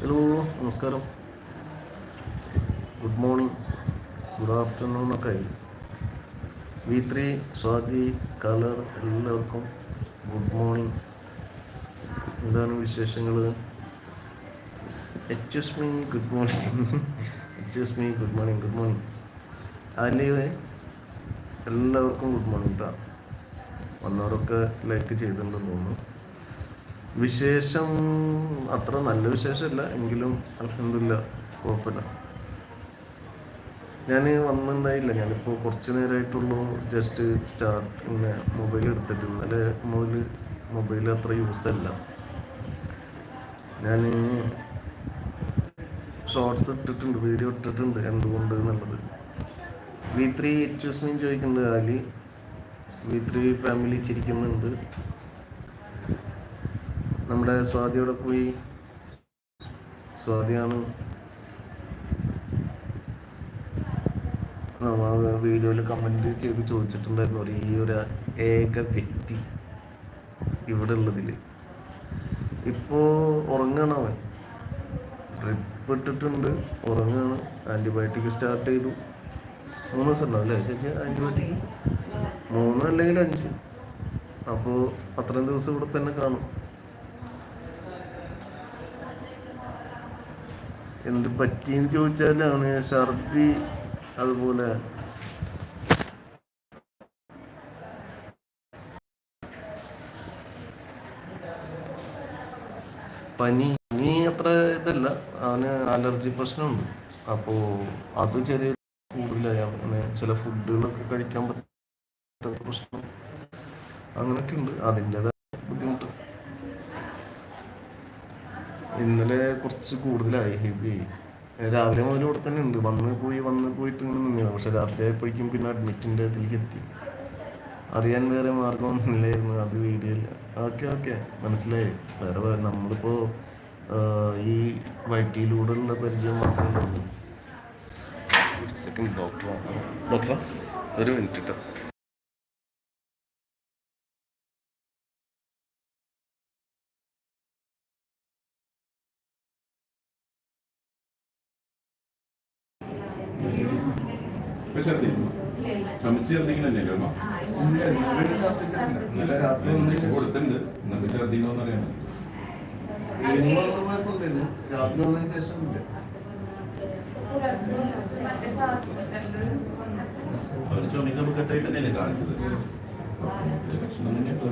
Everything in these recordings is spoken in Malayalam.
ഹലോ നമസ്കാരം. ഗുഡ് മോർണിംഗ് ഗുഡ് ആഫ്റ്റർനൂൺ ഒക്കെ ആയി. വി ത്രീ സ്വാതി കലർ എല്ലാവർക്കും ഗുഡ് മോർണിംഗ് എന്താണ് വിശേഷങ്ങൾ എച്ച് മീ ഗുഡ് മോർണിംഗ് എച്ച് മീ ഗുഡ് മോർണിംഗ് ഗുഡ് മോർണിംഗ് അതിലേ എല്ലാവർക്കും ഗുഡ് മോർണിംഗ് കേട്ടോ വന്നവരൊക്കെ ലൈക്ക് ചെയ്തിട്ടുണ്ടെന്ന് തോന്നുന്നു. വിശേഷം അത്ര നല്ല വിശേഷമല്ല. എങ്കിലും അലഹമില്ല കുഴപ്പമില്ല. ഞാൻ വന്നിട്ടുണ്ടായില്ല ഞാനിപ്പോൾ കുറച്ച് നേരമായിട്ടുള്ളൂ ജസ്റ്റ് സ്റ്റാർട്ട് ഇങ്ങനെ മൊബൈൽ എടുത്തിട്ട്. ഇന്നലെ മുതൽ മൊബൈൽ അത്ര യൂസ് അല്ല. ഞാൻ ഷോർട്സ് ഇട്ടിട്ടുണ്ട് വീഡിയോ ഇട്ടിട്ടുണ്ട്. എന്തുകൊണ്ട് എന്നുള്ളത്. വി ത്രീ എച്ച് ചോദിക്കുന്നുണ്ട് ആലി. വി ത്രീ ഫാമിലി ചിരിക്കുന്നുണ്ട്. നമ്മുടെ സ്വാതിയോടെ പോയി. സ്വാതിയാണ് വീഡിയോയിൽ കമന്റ് ചെയ്ത് ചോദിച്ചിട്ടുണ്ടായിരുന്നു ഒരു ഈ ഒരു ഏക വ്യക്തി ഇവിടെ ഉള്ളതിൽ ഇപ്പോൾ ഉറങ്ങണം അവൻ. ഡ്രിപ്പ് ഇട്ടിട്ടുണ്ട് ഉറങ്ങാണ്. ആന്റിബയോട്ടിക് സ്റ്റാർട്ട് ചെയ്തു. മൂന്ന് ദിവസം ഉണ്ടാവും അല്ലേ? ശരിക്കും ആന്റിബയോട്ടിക് മൂന്ന് അല്ലെങ്കിൽ അഞ്ച്? അപ്പോൾ അത്രയും ദിവസം ഇവിടെ തന്നെ കാണും. എന്ത് പറ്റിയെന്ന് ചോദിച്ചാലാണ് ഛർദി അതുപോലെ. പനി പനി അത്ര ഇതല്ല. അവന് അലർജി പ്രശ്നമുണ്ട്. അപ്പോ അത് ചെറിയ കൂടുതലായി. ചില ഫുഡുകളൊക്കെ കഴിക്കാൻ പറ്റാത്ത പ്രശ്നം അങ്ങനെയൊക്കെ ഉണ്ട് അതിന്റെതായ ഇന്നലെ കുറച്ച് കൂടുതലായി ഹെവി രാവിലെ മുതൽ ഇവിടെ തന്നെ ഉണ്ട്. വന്ന് പോയി വന്ന് പോയിട്ട് ഇങ്ങനെ നിന്നു പക്ഷെ രാത്രി ആയപ്പോഴേക്കും പിന്നെ അഡ്മിറ്റിന്റെ ഇതിലേക്ക് എത്തി. അറിയാൻ വേറെ മാർഗമൊന്നുമില്ലായിരുന്നു. അത് വീഡിയോയില്ല ഓക്കെ ഓക്കെ. മനസ്സിലായി. വേറെ നമ്മളിപ്പോൾ ഈ വൈറ്റിയിലൂടെയുള്ള പരിചയം മാത്രമേ ഉള്ളൂ. ഒരു സെക്കൻഡ് ഡോക്ടർ ഡോക്ടറാ ഒരു മിനിറ്റ് കേട്ടോ അമ്മ ഇന്നലെ രാത്രി ഒന്നിച്ച് കൊടുത്തിട്ടുണ്ട്. എന്നിട്ട് ഛർദ്ദിക്കണമെന്ന് അറിയാം രാത്രി വന്നതിന് ശേഷം ഇല്ല അവന് ചുമക്ക് കെട്ടായിട്ട് തന്നെയല്ലേ കാണിച്ചത്? ലക്ഷണം തന്നെയാണ്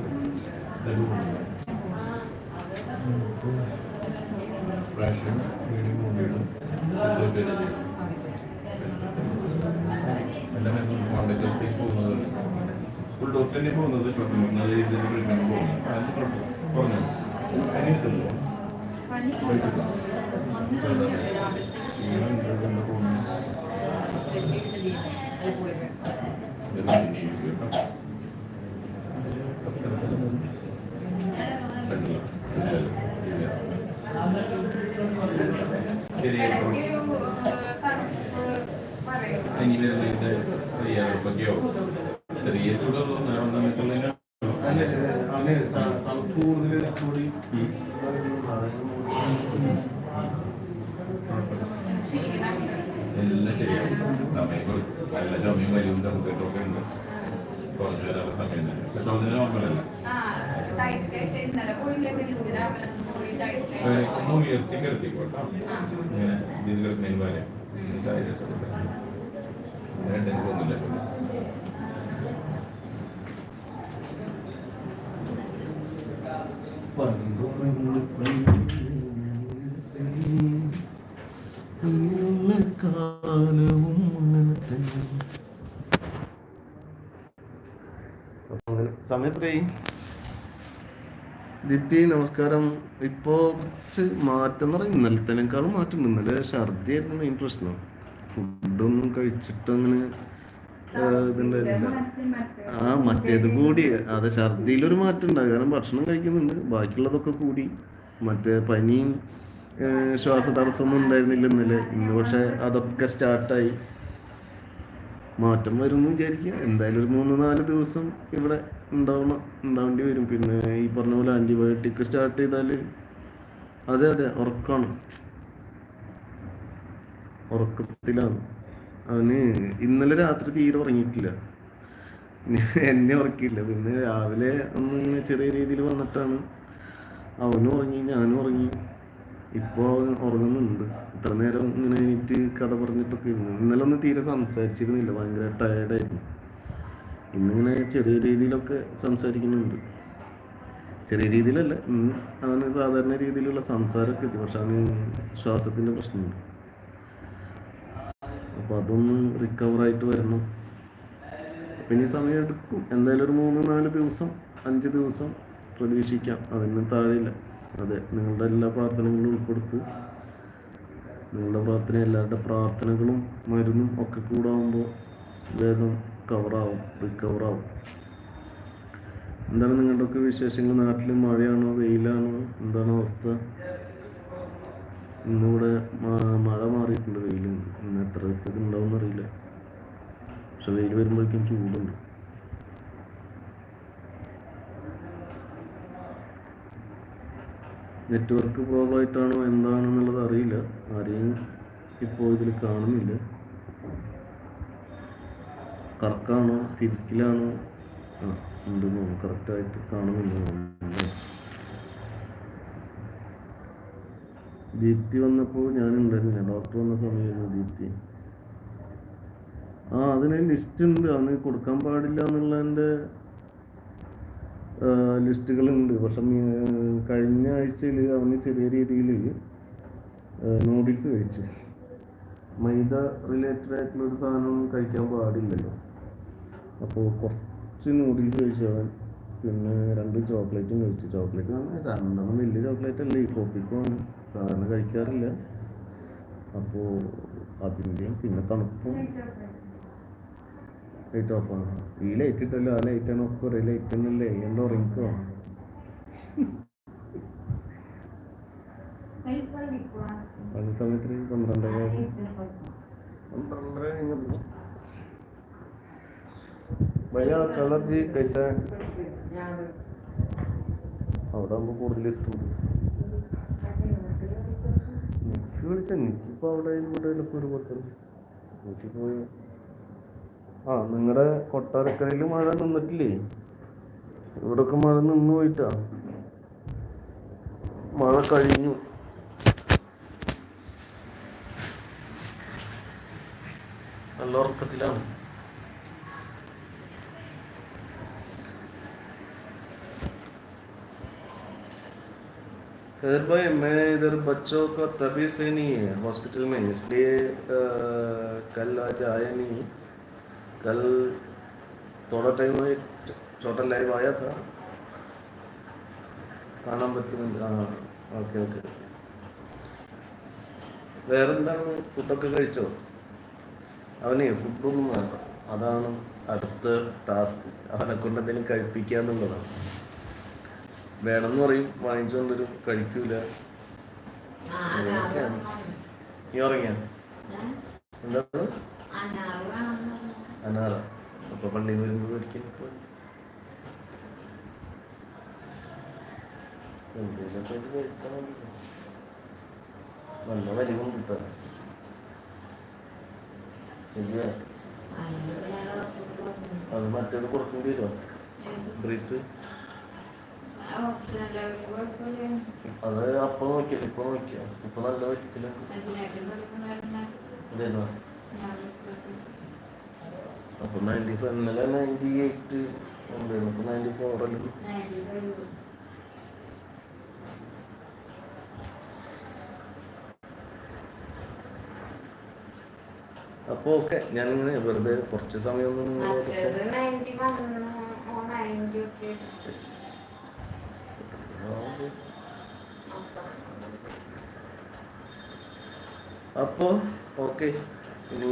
പ്രാവശ്യം വീടും കൊണ്ടുവരും എല്ലാ മരുന്നും കോണ്ടാക്ടേഴ്സിൽ പോകുന്നത് തന്നെ പോകുന്നത് ശ്വാസം നല്ല രീതിയിൽ കഴിക്കാൻ പോകുന്നത്. കുറഞ്ഞു. കിട്ടുന്നു ശരി ഇനി വരുന്നതിന്റെ എല്ലാം ശരിയാവും സമയം നല്ല ചുമയും വലിയും തണുപ്പിട്ടൊക്കെ ഉണ്ട്. കുറച്ചു നേരം സമയം തന്നെ. പക്ഷെ അതിന് നോർമലല്ല ഒന്ന് ഉയർത്തി കിടത്തിക്കോട്ടോ ഇങ്ങനെ ഇതിൽ കിടക്കുന്നതിന് പോലെ ചായ വെച്ചോട്ടെ രണ്ടിന് കാലവും അങ്ങനെ തന്നെ അങ്ങനെ. എത്രയായി ദിത്തി നമസ്കാരം. ഇപ്പോ കുറച്ച് മാറ്റം എന്ന് പറയുന്നത് ഇന്നലത്തേനേക്കാളും മാറ്റം. ഇന്നലെ ഛർദി ആയിരുന്നു മെയിൻ പ്രശ്നം. ഫുഡൊന്നും കഴിച്ചിട്ട് അങ്ങനെ ഇതുണ്ടായിരുന്നില്ല. ആ മറ്റേത് കൂടി. അതെ ഛർദിയിലൊരു മാറ്റം ഉണ്ടാകും കാരണം ഭക്ഷണം കഴിക്കുന്നുണ്ട്. ബാക്കിയുള്ളതൊക്കെ കൂടി. മറ്റേ പനിയും ഏഹ്, ശ്വാസതടസ്സമൊന്നും ഉണ്ടായിരുന്നില്ല ഇന്നലെ ഇന്ന് പക്ഷെ അതൊക്കെ സ്റ്റാർട്ടായി. മാറ്റം വരും എന്ന് വിചാരിക്കുക. എന്തായാലും ഒരു മൂന്ന് നാല് ദിവസം ഇവിടെ ഉണ്ടാവണം ഉണ്ടാവേണ്ടി വരും. പിന്നെ ഈ പറഞ്ഞ പോലെ ആന്റിബയോട്ടിക് സ്റ്റാർട്ട് ചെയ്താൽ അതെ അതെ ഉറക്കമാണ് ഉറക്കത്തിലാണ്. അവന് ഇന്നലെ രാത്രി തീരെ ഉറങ്ങിയിട്ടില്ല. എന്നെ ഉറക്കിയില്ല. പിന്നെ രാവിലെ ഒന്ന് ചെറിയ രീതിയിൽ വന്നിട്ടാണ്. അവനും ഉറങ്ങി ഞാനും ഉറങ്ങി. ഇപ്പോൾ ഉറങ്ങുന്നുണ്ട്. ഇത്ര നേരം ഇങ്ങനെ എണീറ്റ് കഥ പറഞ്ഞിട്ടൊക്കെ ഇരുന്നു. ഇന്നലെ ഒന്നും തീരെ സംസാരിച്ചിരുന്നില്ല. ഭയങ്കര ടയേർഡായിരുന്നു ഇന്നിങ്ങനെ ചെറിയ രീതിയിലൊക്കെ സംസാരിക്കുന്നുണ്ട്. ചെറിയ രീതിയിലല്ല ഇന്ന് അവന് സാധാരണ രീതിയിലുള്ള സംസാരമൊക്കെ എത്തി. പക്ഷെ അവന് ശ്വാസത്തിന്റെ പ്രശ്നമുണ്ട്. അപ്പോൾ അതൊന്ന് റിക്കവർ ആയിട്ട് വരണം. പിന്നെ സമയം എടുക്കും. എന്തായാലും ഒരു മൂന്ന് നാല് ദിവസം അഞ്ച് ദിവസം പ്രതീക്ഷിക്കാം. അതിന് താഴെയില്ല. അതെ നിങ്ങളുടെ എല്ലാ പ്രാർത്ഥനകളും ഉൾപ്പെടുത്ത്. നിങ്ങളുടെ പ്രാർത്ഥന എല്ലാവരുടെ പ്രാർത്ഥനകളും മരുന്നും ഒക്കെ കൂടാവുമ്പോൾ വേഗം കവറാവും റിക്കവറാവും എന്താണ് നിങ്ങളുടെയൊക്കെ വിശേഷങ്ങൾ? നാട്ടിൽ മഴയാണോ? വെയിലാണോ? എന്താണ് അവസ്ഥ? ഇന്നിവിടെ മഴ മാറിയിട്ടുണ്ട് വെയിലും. ഇന്ന് എത്ര ദിവസത്തേക്ക് ഉണ്ടാവും അറിയില്ല പക്ഷെ വെയിൽ വരുമ്പോഴേക്കും ചൂടുണ്ട്. നെറ്റ്വർക്ക് പ്രോബ്ലം ആയിട്ടാണോ എന്താണെന്നുള്ളത് അറിയില്ല. ആരെയും ഇപ്പോൾ ഇതിൽ കാണുന്നില്ല. കറക്കാണോ തിരിക്കലാണോ? ആ ഉണ്ട് കറക്റ്റായിട്ട് കാണുന്നില്ല. ദീപ്തി വന്നപ്പോൾ ഞാൻ ഉണ്ടായിരുന്നില്ല ഡോക്ടർ വന്ന സമയമായിരുന്നു ദീപ്തി. ആ അതിന് ലിസ്റ്റ് ഉണ്ട്. അന്ന് കൊടുക്കാൻ പാടില്ല എന്നുള്ളതിന്റെ ലിസ്റ്റുകളുണ്ട്. പക്ഷെ കഴിഞ്ഞ ആഴ്ചയിൽ അവന് ചെറിയ രീതിയിൽ നൂഡിൽസ് കഴിച്ചു. മൈദ റിലേറ്റഡ് ആയിട്ടുള്ള ഒരു സാധനം കഴിക്കാൻ പാടില്ലല്ലോ. അപ്പോൾ കുറച്ച് നൂഡിൽസ് കഴിച്ചു അവൻ. പിന്നെ രണ്ട് ചോക്ലേറ്റും കഴിച്ചു. ചോക്ലേറ്റ് രണ്ടെണ്ണം വലിയ ചോക്ലേറ്റ് അല്ല? ഈ കോപ്പിക്കുമാണ് സാധാരണ കഴിക്കാറില്ല. അപ്പോൾ അതിന്റെയും പിന്നെ തണുപ്പും ലൈറ്റ് ഓഫ് ആണ് ഈ ലൈറ്റ് ഇട്ടല്ലോ. ആ ലൈറ്റാണ് ഒക്കെ ഒരേ ലൈറ്റ് ഒന്നല്ലേ എന്തോ റിങ്കോ പല സമയത്ത് പന്ത്രണ്ടര പന്ത്രണ്ടര കഴിഞ്ഞു. ഭയ്യ കളർ ജി കൈസ അവിടെ ആകുമ്പോൾ കൂടുതൽ ഇഷ്ടമുണ്ട് നിക്ക് വിളിച്ച എനിക്കിപ്പോൾ അവിടെ ഇവിടെ ഇപ്പോൾ ഒരു പത്ത്. വീട്ടിൽ പോയി ആ നിങ്ങളുടെ കൊട്ടാരക്കരയിൽ മഴ നിന്നിട്ടില്ലേ ഇവിടൊക്കെ മഴ നിന്ന് പോയിട്ടാ മഴ കഴിഞ്ഞു നല്ല ഉറക്കത്തിലാണ് खैर भाई मैं इधर बच्चों का तबीयत सही नहीं है हॉस्पिटल में इसलिए अ, कल आज आया नहीं कल थोड़ा टाइम में एक छोटा लाइव आया था കാണാൻ പറ്റുന്നുണ്ട് ആ ഓക്കെ ഓക്കെ വേറെന്താണ് ഫുഡൊക്കെ കഴിച്ചോ അവനെ ഫുഡൊന്നും വേണ്ട അതാണ് അടുത്ത ടാസ്ക് അവനെ കൊണ്ട് എന്തെങ്കിലും കഴിപ്പിക്കുക എന്നുള്ളതാണ് വേണമെന്ന് പറയും വാങ്ങിച്ചുകൊണ്ടൊരു കഴിക്കൂല നീ ഉറങ്ങിയ എന്താ അനാറ അപ്പോൾ പള്ളിയിൽ നിന്ന് വരുമ്പോൾ മേടിക്കാൻ പോയി. എന്തെങ്കിലുമൊക്കെ ആയിട്ട് കഴിച്ചാൽ മതി. നല്ല വലിവും കിട്ടാൻ ശരിയാ? അത് മറ്റേത് കൊടുക്കേണ്ടി വരുമോ ബ്രീത്ത്? അത് അപ്പൊ നോക്കിയല്ലോ ഇപ്പൊ നോക്കിയോ? ഇപ്പൊ നല്ല വെച്ചിട്ടില്ല ഇതേതാ അപ്പൊ നയന്റി ഫൈവ് ഇന്നലെ നയന്റി എയ്റ്റ് ഉണ്ടായിരുന്നു നയന്റി ഫോർ അല്ലേ? അപ്പൊ ഓക്കെ ഞാനിങ്ങനെ വെറുതെ കുറച്ച് സമയം അപ്പോൾ ഓക്കെ ഇനി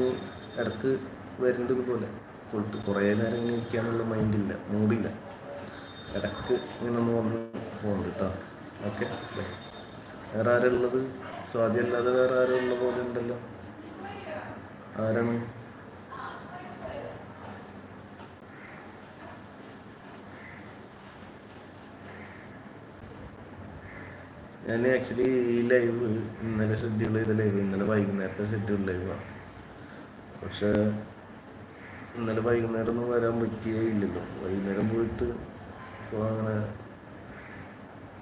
ഇടയ്ക്ക് വരുന്നത് പോലെ ഫുൾ കുറേ നേരം ഇങ്ങനെ ഇരിക്കാനുള്ള മൈൻഡില്ല മൂടില്ല ഇടയ്ക്ക് ഇങ്ങനെ ഒന്ന് വന്ന് പോകുന്നുണ്ട് കേട്ടോ ഓക്കെ വേറെ ആരുള്ളത് അല്ലാതെ വേറെ ആരുള്ള പോലെ ഉണ്ടല്ലോ? ആരാണ്? ഞാൻ ആക്ച്വലി ഈ ലൈവ് ഇന്നലെ ഷെഡ്യൂൾ ചെയ്ത ലൈവ് ഇന്നലെ വൈകുന്നേരത്തെ ഷെഡ്യൂൾ ലൈവാണ് പക്ഷേ ഇന്നലെ വൈകുന്നേരം ഒന്നും വരാൻ പറ്റിയേ ഇല്ലല്ലോ. വൈകുന്നേരം പോയിട്ട് ഇപ്പോൾ അങ്ങനെ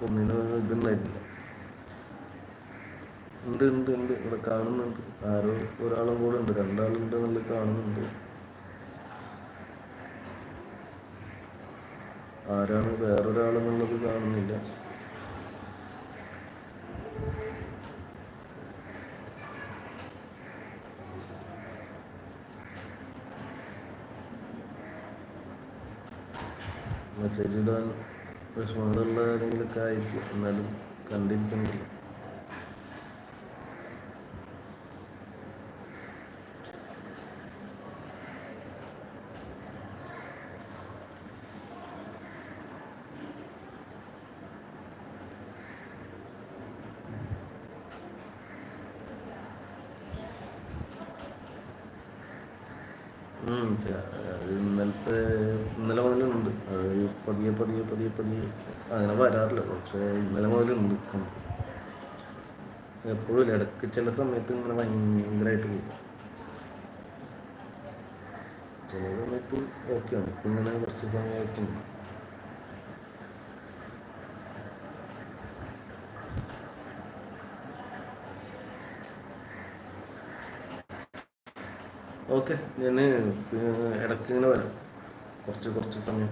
ഒന്നിനും ഇതുണ്ടായിട്ടില്ല. ഉണ്ട് ഉണ്ട് ഉണ്ട്. ഇവിടെ കാണുന്നുണ്ട്. ആരോ ഒരാളും കൂടെ ഉണ്ട്. രണ്ടാളുണ്ട് എന്നുള്ളത് കാണുന്നുണ്ട്. ആരാണ് വേറൊരാളെന്നുള്ളത് കാണുന്നില്ല. മെസ്സേജ് ഇടാൻ വിഷമങ്ങളുള്ള ആരെങ്കിലുമൊക്കെ ആയിരിക്കും. എന്നാലും കണ്ടിരിക്കുന്നില്ല ഇന്നലത്തെ ഇന്നലെ മുതലുണ്ട്. അത് പതിയെ പതിയെ പതിയെ പതിയെ അങ്ങനെ വരാറില്ല. പക്ഷേ ഇന്നലെ മുതലുണ്ട് സംഭവം. എപ്പോഴും ഇല്ല ഇടയ്ക്ക് ചില സമയത്ത് ഇങ്ങനെ ഭയങ്കരമായിട്ട് പോകും. ചില സമയത്ത് ഓക്കെയാണ് ഇപ്പം ഇങ്ങനെ കുറച്ച് സമയമായിട്ടുണ്ട്. ഓക്കെ ഞാൻ ഇടയ്ക്ക് ഇങ്ങനെ വരാം. കുറച്ച് കുറച്ച് സമയം.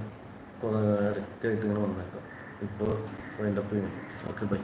ഇടയ്ക്കായിട്ട് ഇങ്ങനെ വന്നേക്കാം. ഇപ്പോൾ വൈൻഡപ്പ് ചെയ്യണം ഓക്കെ ബൈ